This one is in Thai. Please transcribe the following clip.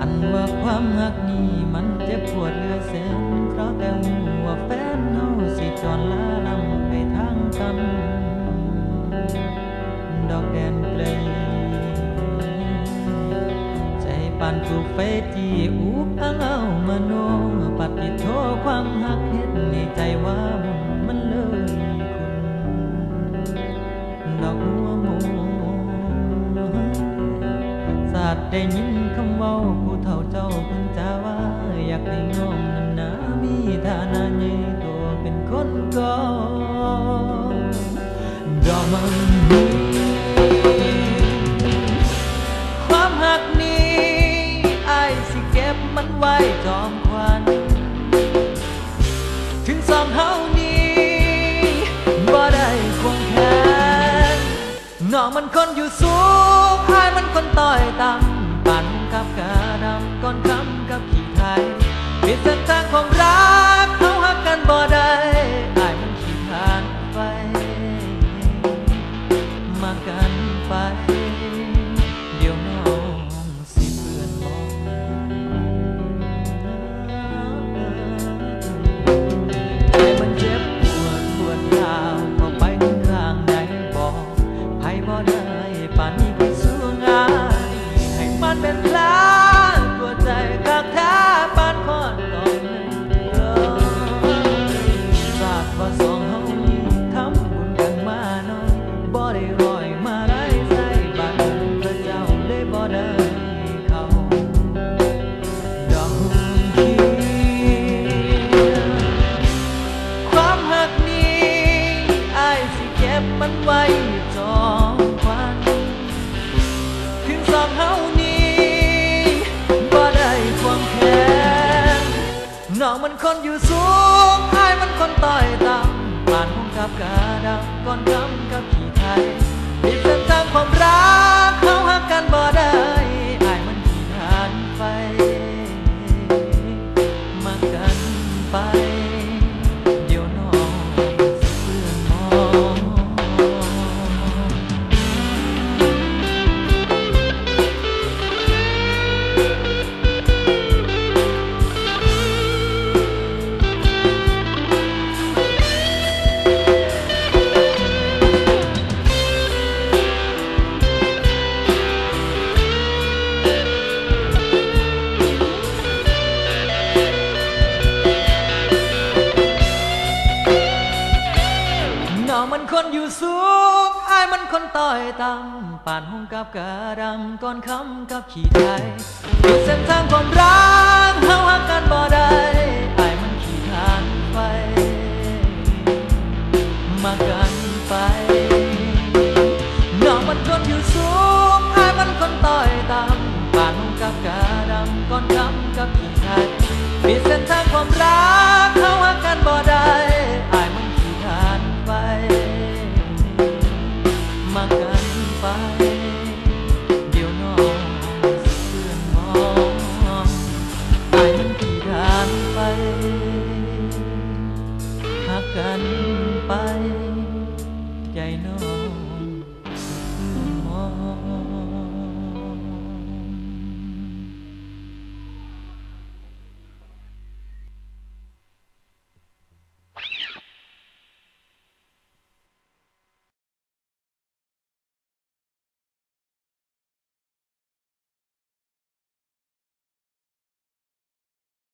อันว่าความหักนี้มันเจ็บปวดเหลือเส้นเพราะแต่หูว่าแฟนเฮาสิจอนลาลำไปทางกันดอกแดนเกลใจปันถูกเฟจีอุ๊บอ้าวมโนปฏิโทความหักเห็นในใจว่ามุ่ อกหัวหมูสาดได้ยินคำเว้าผู้เฒ่าเจ้าเพิ่นจาว่า อยากให้น้องนั้นนามีฐานะใหญ่ตัวเป็นคนก่อดอกมันความหักนี้ไอายสิเก็บมันไว้จอมควัน ถึงสองเฮานี้ น้องมันคนอยู่สูงอายมันคนต่อยต่ำปั่นกับกาดำก้อนคำกับขี่ไทยปิดเส้นทางของรัก คนอยู่สูงอายมันคนต่อยต่ำผ่านห้องกับกาดำก่อนคำกับขี่ไทยมีเส้นทางความรัก มันคนอยู่สูงอายมันคนต่อยต่ำป่านหงกับกระดำก่อนคำกับขี่ไทยเส้นทางความรักเฮาหักกันบ่ได้อายมันขี่ทานไฟมากันไปน้องมันคนอยู่สูงอายมันคนต่อยต่ำป่านหงกับกระดำก่อนคำกับขี่ไทยปิดเส้นทางความรัก กันไป